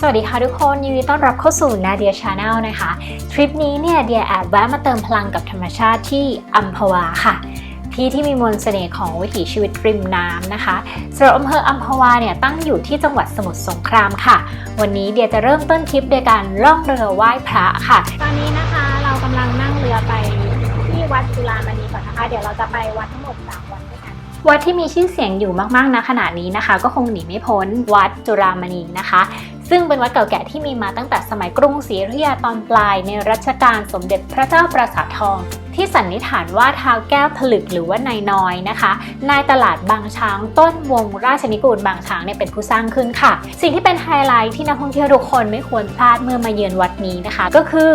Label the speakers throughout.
Speaker 1: สวัสดีค่ะทุกคนยินดีต้อนรับเข้าสู่นาเดียชาแนลนะคะ ทริปนี้เนี่ยเดียแอบแวะมาเติมพลังกับธรรมชาติที่อัมพวาค่ะ ที่ที่มีมนต์เสน่ห์ของวิถีชีวิตริมน้ำนะคะสำหรับอำเภออัมพวาเนี่ยตั้งอยู่ที่จังหวัดสมุทรสงครามค่ะ วันนี้เดียจะเริ่มต้นทริปโดยการล่องเรือไหว้พระค่ะ
Speaker 2: ตอนนี้นะคะเรากำลังนั่งเรือไปที่วัดจุฬามณีก่อนนะคะ เดี๋ยวเราจะไปวัดทั้งหมดสามวัดด้วยกัน
Speaker 1: วัดที่มีชื่อเสียงอยู่มากๆณขณะนี้นะคะ ก็คงหนีไม่พ้นวัดจุฬามณีนะคะ ซึ่งเป็นวัดเก่าแก่ที่มีมาตั้งแต่สมัยกรุงศรีอยุธยาตอนปลายในรัชกาลสมเด็จพระเจ้าปราสาททอง ที่สันนิษฐานว่าท้าวแก้วผลึกหรือว่านายน้อยนะคะนายตลาดบางช้างต้นวงราชนิกูลบางช้างเนี่ยเป็นผู้สร้างขึ้นค่ะ สิ่งที่เป็นไฮไลท์ที่นักท่องเที่ยวทุกคนไม่ควรพลาดเมื่อมาเยือนวัดนี้นะคะ ก็คือ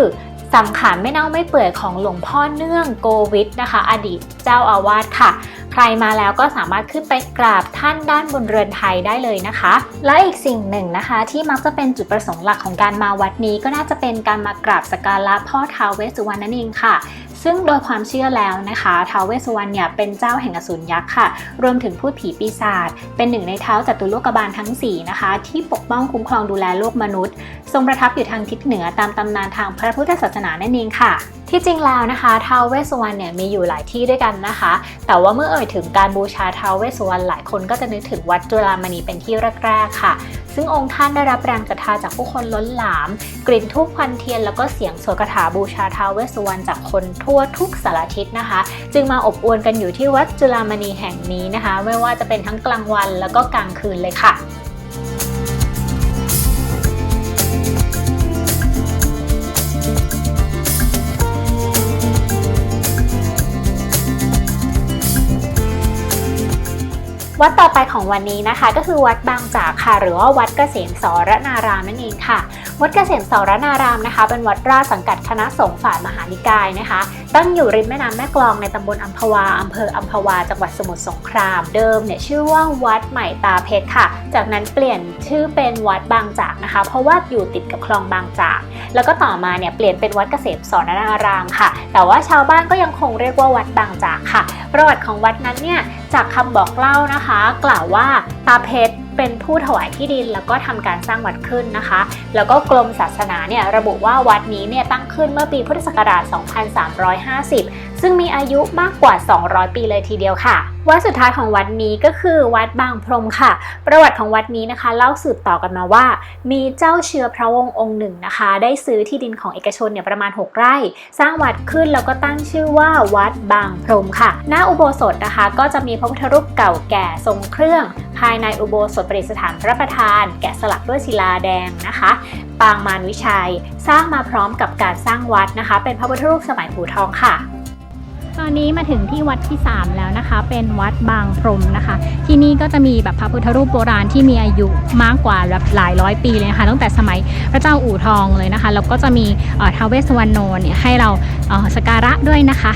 Speaker 1: สังขารไม่เน่าไม่เปื่อยของหลวงพ่อเนื่องโกวิทนะคะ อดีตเจ้าอาวาสค่ะ ใครมาแล้วก็สามารถขึ้นไปกราบท่านด้านบนเรือนไทยได้เลยนะคะ และอีกสิ่งหนึ่งนะคะ ที่มักจะเป็นจุดประสงค์หลักของการมาวัดนี้ก็น่าจะเป็นการมากราบสักการะพ่อท้าวเวสสุวรรณนั่นเองค่ะ ซึ่งโดยความเชื่อแล้วนะคะท้าวเวสสุวรรณเนี่ยเป็นเจ้าแห่งอสูรยักษ์ค่ะ รวมถึงพูดผีปีศาจเป็นหนึ่งในเท้าจัตุโลกบาลทั้ง 4 นะคะ ที่ปกป้องคุ้มครองดูแลโลกมนุษย์ ทรงประทับอยู่ทางทิศเหนือตามตำนานทางพระพุทธศาสนานั่นเองค่ะที่จริงแล้วนะคะท้าวเวสสุวรรณเนี่ยมีอยู่หลายที่ด้วยกันนะคะ แต่ว่าเมื่อเอ่ยถึงการบูชาท้าวเวสสุวรรณหลายคนก็จะนึกถึงวัดจุฬามณีเป็นที่แรกๆค่ะ ซึ่งองค์ท่านได้รับแรงศรัทธาจากผู้คนล้นหลาม กลิ่นทูบควันเทียน แล้วก็เสียงสวดคาถาบูชาท้าวเวสสุวรรณจากคนทั่วทุกสารทิศนะคะ จึงมาอบอวลกันอยู่ที่วัดจุลามณีแห่งนี้นะคะ ไม่ว่าจะเป็นทั้งกลางวันแล้วก็กลางคืนเลยค่ะ วัดต่อไปของวันนี้นะคะ ก็คือวัดบางจากค่ะ หรือว่าวัดเกษมสรนารามนั่นเองค่ะ วัดเกษมสรนารามนะคะ เป็นวัดราชสังกัดคณะสงฆ์ฝ่ายมหานิกายนะคะ ตั้งอยู่ริมแม่น้ำแม่กลองในตำบลอัมพวาอำเภออัมพวา จังหวัดสมุทรสงครามเดิมเนี่ยชื่อว่าวัดใหม่ตาเพชรค่ะ จากนั้นเปลี่ยนชื่อเป็นวัดบางจากนะคะ เพราะว่าอยู่ติดกับคลองบางจาก แล้วก็ต่อมาเนี่ยเปลี่ยนเป็นวัดเกษมสรนารามค่ะ แต่ว่าชาวบ้านก็ยังคงเรียกว่าวัดบางจากค่ะ ประวัติของวัดนั้นเนี่ยจากคำบอกเล่านะคะ กล่าวว่าตาเพชร เป็นผู้ถวายที่ดินแล้วก็ทำการสร้างวัดขึ้นนะคะ แล้วก็กรมศาสนาเนี่ยระบุว่าวัดนี้เนี่ยตั้งขึ้นเมื่อปีพุทธศักราช 2350 ซึ่งมีอายุมากกว่า 200 ปีเลยทีเดียวค่ะ วัดสุดท้ายของวัดนี้ก็คือวัดบางพรมค่ะ ประวัติของวัดนี้นะคะ เล่าสืบต่อกันมาว่า มีเจ้าเชื้อพระวงศ์องค์หนึ่งนะคะ ได้ซื้อที่ดินของเอกชนเนี่ยประมาณ 6 ไร่ สร้างวัดขึ้นแล้วก็ตั้งชื่อว่าวัดบางพรมค่ะ หน้าอุโบสถนะคะ ก็จะมีพระพุทธรูปเก่าแก่ทรงเครื่อง ภายในอุโบสถประดิษฐานพระประธาน แกะสลักด้วยศิลาแดงนะคะปางมารวิชัย สร้างมาพร้อมกับการสร้างวัดนะคะ เป็นพระพุทธรูปสมัยปู่ทองค่ะ
Speaker 2: ตอนนี้มาถึงที่วัดที่ 3 แล้วนะคะ เป็นวัดบางพรมนะคะ ที่นี่ก็จะมีแบบพระพุทธรูปโบราณที่มีอายุมากกว่าแบบหลายร้อยปีเลยนะคะ ตั้งแต่สมัยพระเจ้าอู่ทองเลยนะคะ แล้วก็จะมีเทวเวสวรรณโนเนี่ยให้เราเสักการะด้วยนะคะ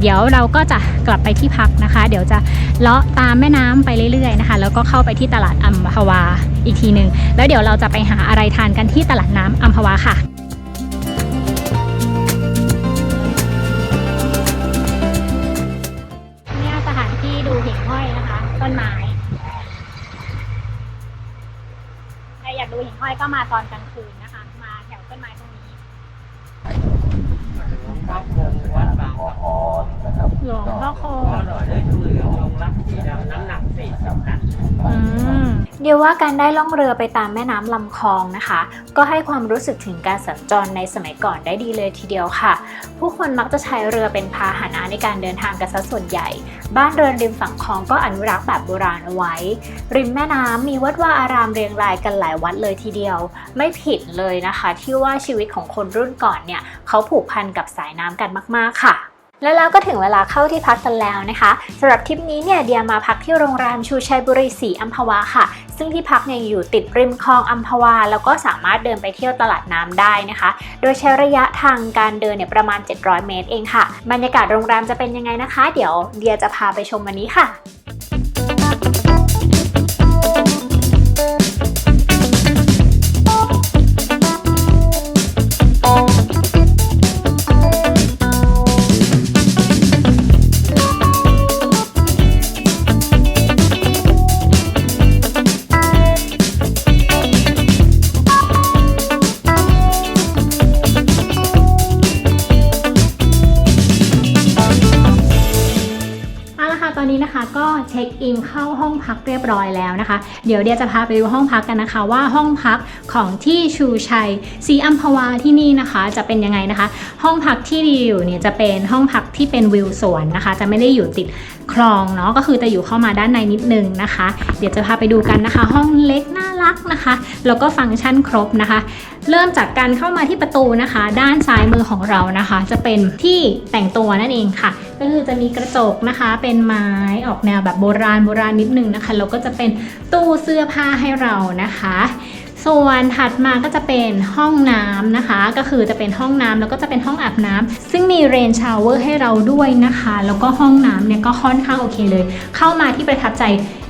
Speaker 2: เดี๋ยวเราก็จะกลับไปที่พักนะคะ เดี๋ยวจะเลาะตามแม่น้ำไปเรื่อยๆนะคะ แล้วก็เข้าไปที่ตลาดอัมพวาอีกทีหนึ่งแล้วเดี๋ยวเราจะไปหาอะไรทานกันที่ตลาดน้ำอัมพวาค่ะ ตอนกลาง
Speaker 3: ดีย
Speaker 1: วว่าการได้ล่องเรือไปตามแม่น้ำลำคลองนะคะ ก็ให้ความรู้สึกถึงการสัญจรในสมัยก่อนได้ดีเลยทีเดียวค่ะ ผู้คนมักจะใช้เรือเป็นพาหนะในการเดินทางกันซะส่วนใหญ่ บ้านเรือนริมฝั่งคลองก็อนุรักษ์แบบโบราณเอาไว้ ริมแม่น้ำมีวัดว่าอารามเรียงรายกันหลายวัดเลยทีเดียว ไม่ผิดเลยนะคะ ที่ว่าชีวิตของคนรุ่นก่อนเนี่ยเขาผูกพันกับสายน้ำกันมาก ๆค่ะ แล้วเราก็ถึงเวลาเข้าที่พักกันแล้วนะคะสำหรับทริปนี้เนี่ยเดียมาพักที่โรงแรมชูชัยบุรีศรีอัมพวาค่ะ ซึ่งที่พักเนี่ยอยู่ติดริมคลองอัมพวา แล้วก็สามารถเดินไปเที่ยวตลาดน้ำได้นะคะ โดยใช้ระยะทางการเดินเนี่ยประมาณ 700 เมตรเองค่ะ บรรยากาศโรงแรมจะเป็นยังไงนะคะ เดี๋ยวเดียจะพาไปชมวันนี้ค่ะ
Speaker 2: ร้อยแล้วนะคะ เดี๋ยวเดียจะพาไปดูห้องพักกันนะคะ ว่าห้องพักของที่ชูชัยสีอัมพวาที่นี่นะคะ จะเป็นยังไงนะคะ ห้องพักที่ดีอยู่เนี่ยจะเป็นห้องพักที่เป็นวิวสวนนะคะ จะไม่ได้อยู่ติดคลองเนาะก็คือจะอยู่เข้ามาด้านในนิดนึงนะคะ เดี๋ยวจะพาไปดูกันนะคะ ห้องเล็กน่ารักนะคะแล้วก็ฟังก์ชันครบนะคะ เริ่มจากการเข้ามาที่ประตูนะคะ ด้านซ้ายมือของเรานะคะ จะเป็นที่แต่งตัวนั่นเองค่ะ ก็คือจะมีกระจกนะคะ เป็นไม้ออกแนวแบบโบราณโบราณนิดนึงนะคะแล้วก็จะเป็นตู้เสื้อผ้าให้เรานะคะ ส่วนถัดมาก็จะเป็นห้องน้ำนะคะ ก็คือจะเป็นห้องน้ำแล้วก็จะเป็นห้องอาบน้ำซึ่งมีเรนชาวเวอร์ให้เราด้วยนะคะ แล้วก็ห้องน้ำเนี่ยก็ค่อนข้างโอเคเลย เข้ามาที่ประทับใจ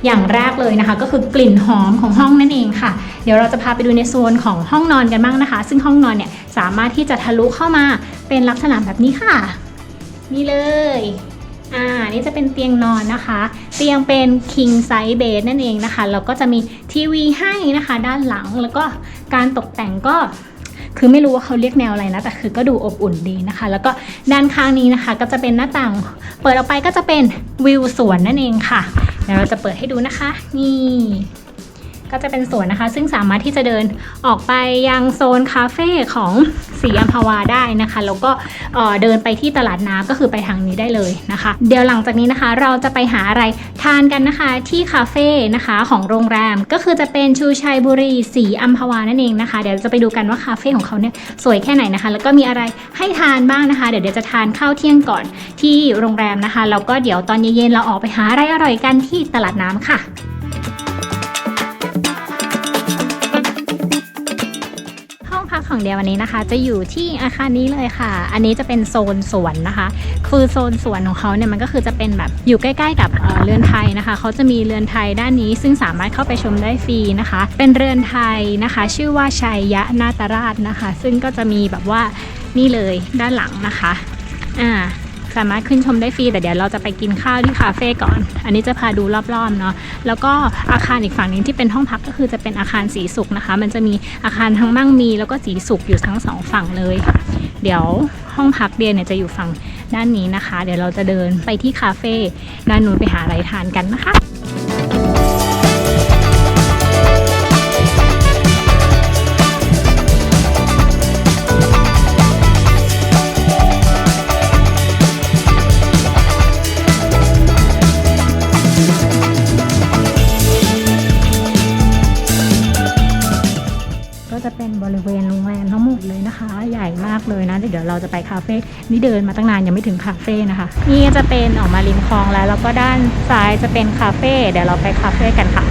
Speaker 2: อย่างแรกเลยนะคะ ก็คือกลิ่นหอมของห้องนั่นเองค่ะ เดี๋ยวเราจะพาไปดูในโซนของห้องนอนกันบ้างนะคะ ซึ่งห้องนอนเนี่ยสามารถที่จะทะลุเข้ามาเป็นลักษณะแบบนี้ค่ะ นี่เลย อ่า นี่จะเป็นเตียงนอนนะคะ เตียงเป็น king size bed นั่นเองนะคะ แล้วก็จะมีทีวีให้นะคะ ด้านหลัง แล้วก็การตกแต่งก็คือไม่รู้ว่าเขาเรียกแนวอะไรนะ แต่คือก็ดูอบอุ่นดีนะคะ แล้วก็ด้านข้างนี้นะคะ ก็จะเป็นหน้าต่าง เปิดออกไปก็จะเป็นวิวสวนนั่นเองค่ะ เดี๋ยวเราจะเปิดให้ดูนะคะ นี่ ก็จะเป็นสวนนะคะ ซึ่งสามารถที่จะเดินออกไปยังโซนคาเฟ่ของสีอัมพวาได้นะคะ แล้วก็เดินไปที่ตลาดน้ำก็คือไปทางนี้ได้เลยนะคะ เดี๋ยวหลังจากนี้นะคะ เราจะไปหาอะไรทานกันนะคะที่คาเฟ่นะคะของโรงแรมก็คือจะเป็นชูชัยบุรีสีอัมพวานั่นเองนะคะ เดี๋ยวจะไปดูกันว่าคาเฟ่ของเขาเนี่ยสวยแค่ไหนนะคะ แล้วก็มีอะไรให้ทานบ้างนะคะ เดี๋ยวเดี๋ยวจะทานข้าวเที่ยงก่อนที่โรงแรมนะคะแล้วก็เดี๋ยวตอนเย็นๆเราออกไปหาอะไรอร่อยกันที่ตลาดน้ำค่ะ ของเดียวันนี้นะคะ จะอยู่ที่อาคารนี้เลยค่ะ อันนี้จะเป็นโซนสวนนะคะ คือโซนสวนของเขาเนี่ยมันก็คือจะเป็นแบบอยู่ใกล้ ๆ กับเอ่อเรือนไทยนะคะเขาจะมีเรือนไทยด้านนี้ ซึ่งสามารถเข้าไปชมได้ฟรีนะคะ เป็นเรือนไทยนะคะ ชื่อว่าชัยยะนาตราชนะคะ ซึ่งก็จะมีแบบว่านี่เลยด้านหลังนะคะอ่า สามารถขึ้นชมได้ฟรี แต่เดี๋ยวเราจะไปกินข้าวที่คาเฟ่ก่อน อันนี้จะพาดูรอบๆเนาะแล้วก็อาคารอีกฝั่งหนึงที่เป็นห้องพักก็คือจะเป็นอาคารสีสุขนะคะ มันจะมีอาคารทั้งมั่งมี แล้วก็สีสุขอยู่ทั้งสองฝั่งเลย เดี๋ยวห้องพักเดียเนี่ยจะอยู่ฝั่งด้านนี้นะคะ เดี๋ยวเราจะเดินไปที่คาเฟ่ด้านนู้นไปหาอะไรทานกันนะคะ ไปคาเฟ่นี่เดินมาตั้งนานยังไม่ถึงคาเฟ่นะคะ นี่จะเป็นออกมาริมคลองแล้วแล้วก็ด้านซ้ายจะเป็นคาเฟ่เดี๋ยวเราไปคาเฟ่กันค่ะ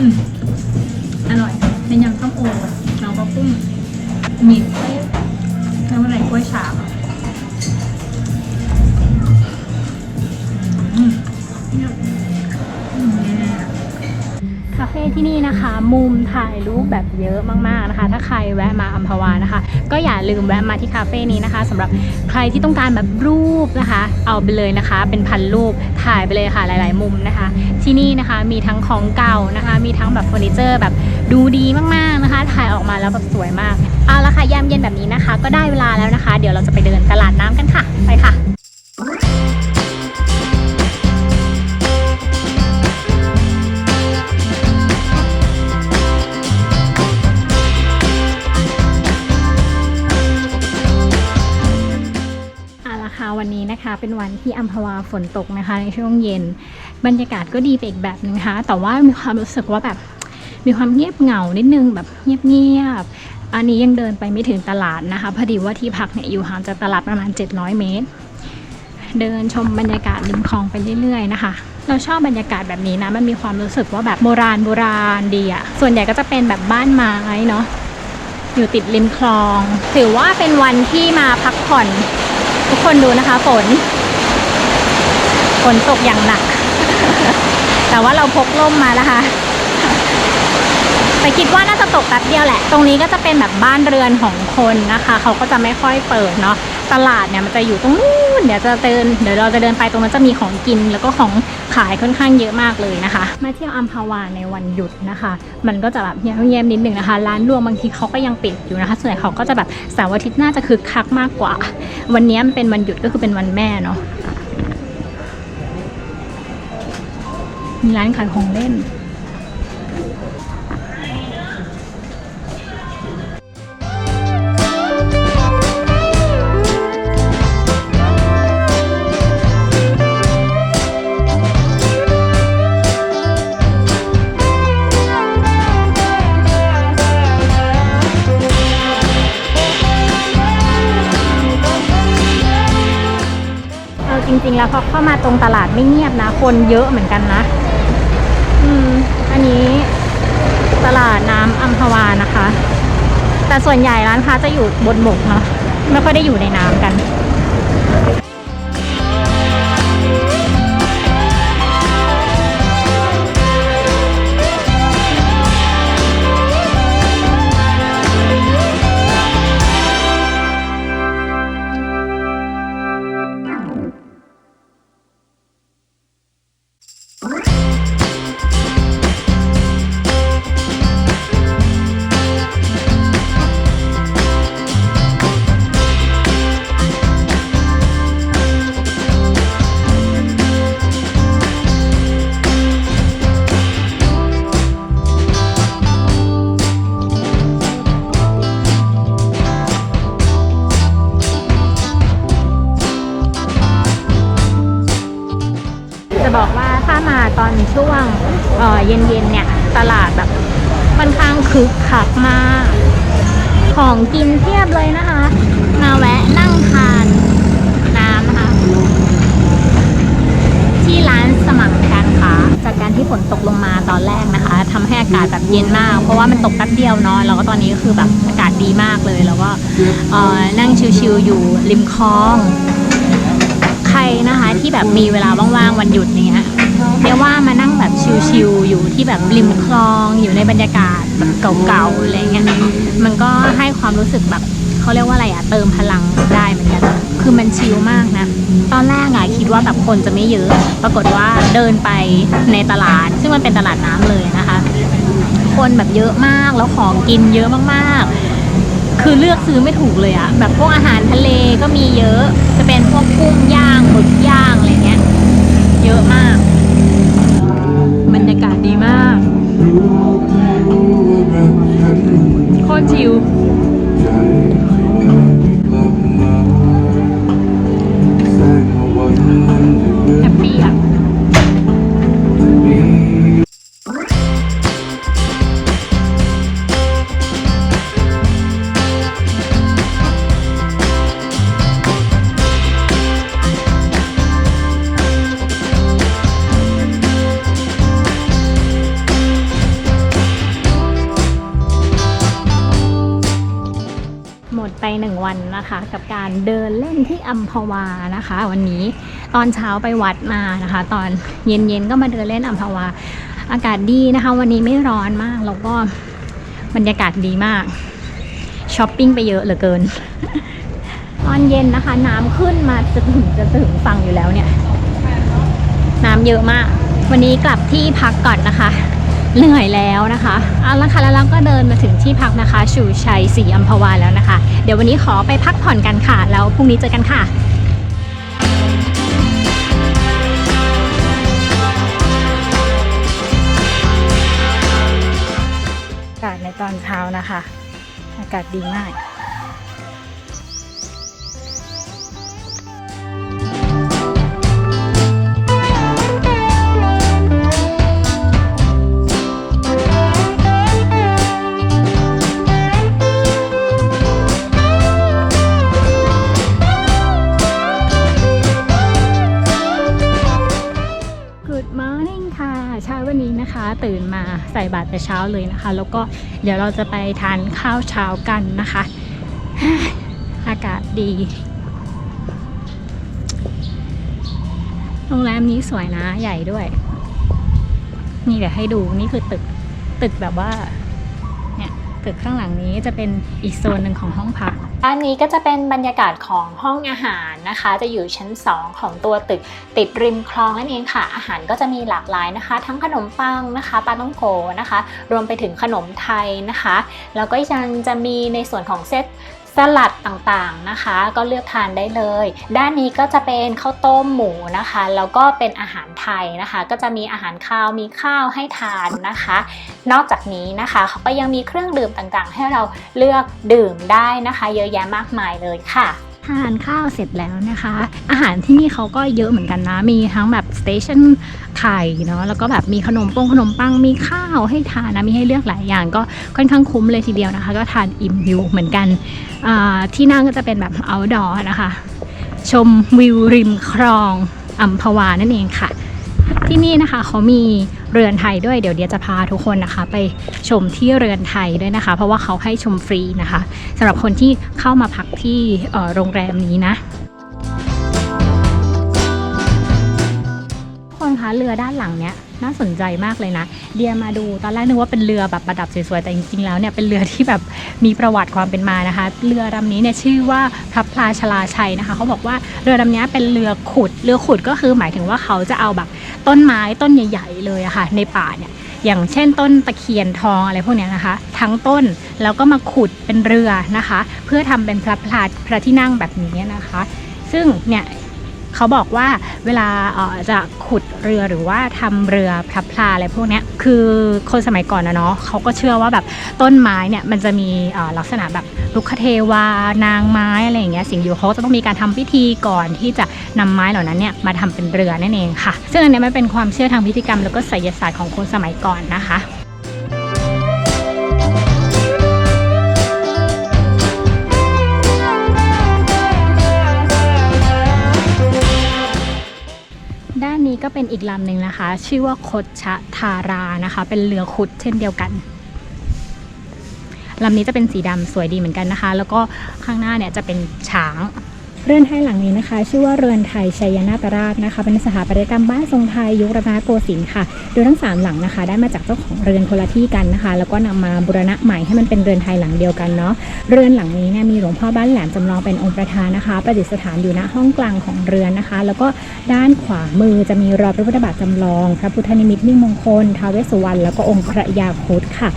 Speaker 2: อืมอร่อย เป็นยำส้มโอแล้วก็กุ้งมีกล้วยแล้วอะไรกล้วยฉาบอะ เฟ่ที่นี่นะคะ มุมถ่ายรูปแบบเยอะมากๆนะคะ ถ้าใครแวะมาอัมพวานะคะ ก็อย่าลืมแวะมาที่คาเฟ่นี้นะคะสำหรับใครที่ต้องการแบบรูปนะคะ เอาไปเลยนะคะ เป็นพันรูปถ่ายไปเลยค่ะหลาย ๆ มุมนะคะ ที่นี่นะคะมีทั้งของเก่านะคะ มีทั้งแบบเฟอร์นิเจอร์แบบดูดีมากๆนะคะ ถ่ายออกมาแล้วแบบสวยมากเอาละค่ะยามเย็นแบบนี้นะคะ ก็ได้เวลาแล้วนะคะ เดี๋ยวเราจะไปเดินตลาดน้ำกันค่ะ วันที่อัมพวาฝนตกนะคะ ในช่วงเย็น บรรยากาศก็ดีไปอีกแบบนึงนะคะ แต่ว่ามีความรู้สึกว่าแบบมีความเงียบเหงานิดนึงแบบเงียบๆอันนี้ยังเดินไปไม่ถึงตลาดนะคะพอดีว่าที่พักเนี่ยอยู่ห่างจากตลาดประมาณ 700 เมตร เดินชมบรรยากาศริมคลองไปเรื่อยๆนะคะเราชอบบรรยากาศแบบนี้นะมันมีความรู้สึกว่าแบบโบราณโบราณดีอะส่วนใหญ่ก็จะเป็นแบบบ้านไม้เนาะอยู่ติดริมคลอง ถือว่าเป็นวันที่มาพักผ่อน ทุกคนดูนะคะฝน ฝนตกอย่างหนัก แต่ว่าเราพกร่มมาแล้วค่ะแต่คิดว่าน่าจะตกแป๊บเดียวแหละ ตรงนี้ก็จะเป็นแบบบ้านเรือนของคนนะคะ เขาก็จะไม่ค่อยเปิดเนาะ ตลาดเนี่ยมันจะอยู่ตรงนู้น เดี๋ยวจะเดิน เดี๋ยวเราจะเดินไปตรงนั้นจะมีของกิน แล้วก็ของขายค่อนข้างเยอะมากเลยนะคะ มาเที่ยวอัมพวาในวันหยุดนะคะ มันก็จะแบบเงียบๆนิดนึงนะคะ ร้านรวงบางทีเขาก็ยังปิดอยู่นะคะ ส่วนใหญ่เขาก็จะแบบเสาร์อาทิตย์น่าจะคึกคักมากกว่า วันนี้มันเป็นวันหยุดก็คือเป็นวันแม่เนาะ มีร้านขายของเล่นเอาจริงๆ แล้วพอเข้ามาตรงตลาดไม่เงียบนะ คนเยอะเหมือนกันนะ อืม อันนี้ตลาดน้ำอัมพวานะคะ แต่ส่วนใหญ่ร้านค้าจะอยู่บนบกเนาะไม่ค่อยได้อยู่ในน้ำกัน ของกินเพียบเลยนะคะ มาแวะนั่งทานน้ำนะคะ ที่ร้านสมัครการค้าจากการที่ฝนตกลงมาตอนแรกนะคะทำให้อากาศแบบเย็นมาก เพราะว่ามันตกแป๊บเดียวเนาะแล้วก็ตอนนี้ก็คือแบบอากาศดีมากเลย แล้วก็นั่งชิลๆอยู่ริมคลอง ใครนะคะที่แบบมีเวลาว่างๆวันหยุดเนี้ยเรียกว่ามานั่งแบบชิลๆอยู่ที่แบบริมคลองอยู่ในบรรยากาศ แบบเก่าๆอะไรเงี้ยมันก็ให้ความรู้สึกแบบเขาเรียกว่าอะไรอะเติมพลังได้เหมือนกันคือมันชิลมากนะ ตอนแรกอะคิดว่าแบบคนจะไม่เยอะ ปรากฏว่าเดินไปในตลาด ซึ่งมันเป็นตลาดน้ำเลยนะคะ คนแบบเยอะมากแล้วของกินเยอะมากๆ คือเลือกซื้อไม่ถูกเลยอะแบบพวกอาหารทะเลก็มีเยอะ จะเป็นพวกกุ้งย่างหมึกย่างอะไรเงี้ย เยอะมาก บรรยากาศดีมาก ชิลแฮปปี้อะ นะคะ กับการเดินเล่นที่อัมพวานะคะ วันนี้ตอนเช้าไปวัดมานะคะ ตอนเย็นๆก็มาเดินเล่นอัมพวา อากาศดีนะคะ วันนี้ไม่ร้อนมากแล้วก็บรรยากาศดีมากช้อปปิ้งไปเยอะเหลือเกิน ตอนเย็นนะคะ น้ำขึ้นมาจะถึงจะถึงฝั่งอยู่แล้วเนี่ย น้ำเยอะมาก วันนี้กลับที่พักก่อนนะคะ เหนื่อยแล้วนะคะเอาละค่ะแล้วเราก็เดินมาถึงที่พักนะคะชูชัยศรีอัมพวาแล้วนะคะ เดี๋ยววันนี้ขอไปพักผ่อนกันค่ะ แล้วพรุ่งนี้เจอกันค่ะอากาศในตอนเช้านะคะ อากาศดีมาก ใส่บาตรแต่เช้าเลยนะคะ แล้วก็เดี๋ยวเราจะไปทานข้าวเช้ากันนะคะ อากาศดี โรงแรมนี้สวยนะ ใหญ่ด้วย นี่เดี๋ยวให้ดูนี่คือตึกตึกแบบว่า ตึกข้างหลังนี้จะเป็นอีกโซนหนึ่งของห้องพัก
Speaker 1: ด้านนี้ก็จะเป็นบรรยากาศของห้องอาหารนะคะ จะอยู่ชั้น 2 ของตัวตึกติดริมคลองนั่นเองค่ะ อาหารก็จะมีหลากหลายนะคะ ทั้งขนมปังนะคะปลาต้องโกนะคะ รวมไปถึงขนมไทยนะคะ แล้วก็ยังจะมีในส่วนของเซต ลัดต่างๆนะคะ ก็เลือกทานได้เลย ด้านนี้ก็จะเป็นข้าวต้มหมูนะคะ แล้วก็เป็นอาหารไทยนะคะ ก็จะมีอาหารข้าวมีข้าวให้ทานนะคะ นอกจากนี้นะคะเขาก็ยังมีเครื่องดื่มต่างๆ ให้เราเลือกดื่มได้นะคะ เยอะแยะมากมายเลยค่ะา
Speaker 2: นข้าวเสร็จแล้วนะคะ อาหารที่นี่เขาก็เยอะเหมือนกันนะ มีทั้งแบบสเตชันไข่เนาะแล้วก็แบบมีขนมปงขนมปังมีข้าวให้ทานนะมีให้เลือกหลายอย่างก็ค่อนข้างคุ้มเลยทีเดียวนะคะ ก็ทานอิ่มอยู่เหมือนกันที่นั่งก็จะเป็นแบบ outdoor นะคะ ชมวิวริมคลองอัมพวานั่นเองค่ะ ที่นี่นะคะเขามี เรือนไทยด้วยเดี๋ยวเดียจะพาทุกคนนะคะ ไปชมที่เรือนไทยด้วยนะคะ เพราะว่าเขาให้ชมฟรีนะคะสำหรับคนที่เข้ามาพักที่โรงแรมนี้นะคนคะเรือด้านหลังเนี้ย น่าสนใจมากเลยนะ เดียมาดูตอนแรกนึกว่าเป็นเรือแบบประดับสวยๆ แต่จริงๆ แล้วเนี่ยเป็นเรือที่แบบมีประวัติความเป็นมานะคะ เรือลำนี้เนี่ยชื่อว่าพระพลาชลาชัยนะคะ เขาบอกว่าเรือลำนี้เป็นเรือขุด เรือขุดก็คือหมายถึงว่าเขาจะเอาแบบต้นไม้ต้นใหญ่ ๆ เลยอะค่ะในป่าเนี่ยอย่างเช่นต้นตะเคียนทองอะไรพวกนี้นะคะ ทั้งต้นแล้วก็มาขุดเป็นเรือนะคะ เพื่อทำเป็นพระพลาพระที่นั่งแบบนี้นะคะ ซึ่งเนี่ย เขาบอกว่าเวลาจะขุดเรือหรือว่าทำเรือพลับพลาอะไรพวกนี้คือคนสมัยก่อนนะเนาะเขาก็เชื่อว่าแบบต้นไม้เนี่ยมันจะมีลักษณะแบบลุกคเทวานางไม้อะไรอย่างเงี้ยสิ่งอยู่เขาจะต้องมีการทำพิธีก่อนที่จะนำไม้เหล่านั้นเนี่ยมาทำเป็นเรือนั่นเองค่ะ ซึ่งอันนี้ยมันเป็นความเชื่อทางพิธีกรรมแล้วก็ไสยศาสตร์ของคนสมัยก่อนนะคะ อีกลำหนึ่งนะคะ ชื่อว่าคดชะทารานะคะ เป็นเรือขุดเช่นเดียวกันลำนี้จะเป็นสีดำสวยดีเหมือนกันนะคะ แล้วก็ข้างหน้าเนี่ยจะเป็นช้าง เรือนไทยหลังนี้นะคะ ชื่อว่าเรือนไทยชัยนาตราชนะคะ เป็นสถาปัตยกรรมบ้านทรงไทยยุครัตนโกสินทร์ค่ะ โดยทั้งสามหลังนะคะ ได้มาจากเจ้าของเรือนคนละที่กันนะคะ แล้วก็นำมาบูรณะใหม่ให้มันเป็นเรือนไทยหลังเดียวกันเนาะเรือนหลังนี้เนี่ยมีหลวงพ่อบ้านแหลมจำลองเป็นองค์ประธานนะคะ ประดิษฐานอยู่ณห้องกลางของเรือนนะคะ แล้วก็ด้านขวามือจะมีรอยพระพุทธบาทจำลอง พระพุทธนิมิตมิ่งมงคลท้าวเวสสุวรรณแล้วก็องค์พระยาครุฑค่ะ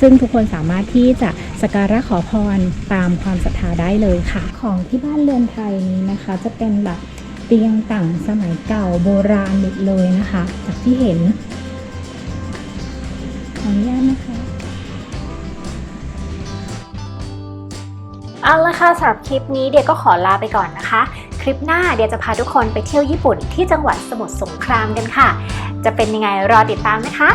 Speaker 2: ซึ่งทุกคนสามารถที่จะสักการะขอพรตามความศรัทธาได้เลยค่ะ ของที่บ้านเรือนไทยนี้นะคะ จะเป็นแบบเตียงต่างสมัยเก่าโบราณหมดเลยนะคะ จากที่เห็นขออนุญาตนะคะ
Speaker 1: เอาละค่ะสำหรับคลิปนี้เดียก็ขอลาไปก่อนนะคะ คลิปหน้าเดียจะพาทุกคนไปเที่ยวญี่ปุ่นที่จังหวัดสมุทรสงครามกันค่ะ จะเป็นยังไงรอติดตามนะคะ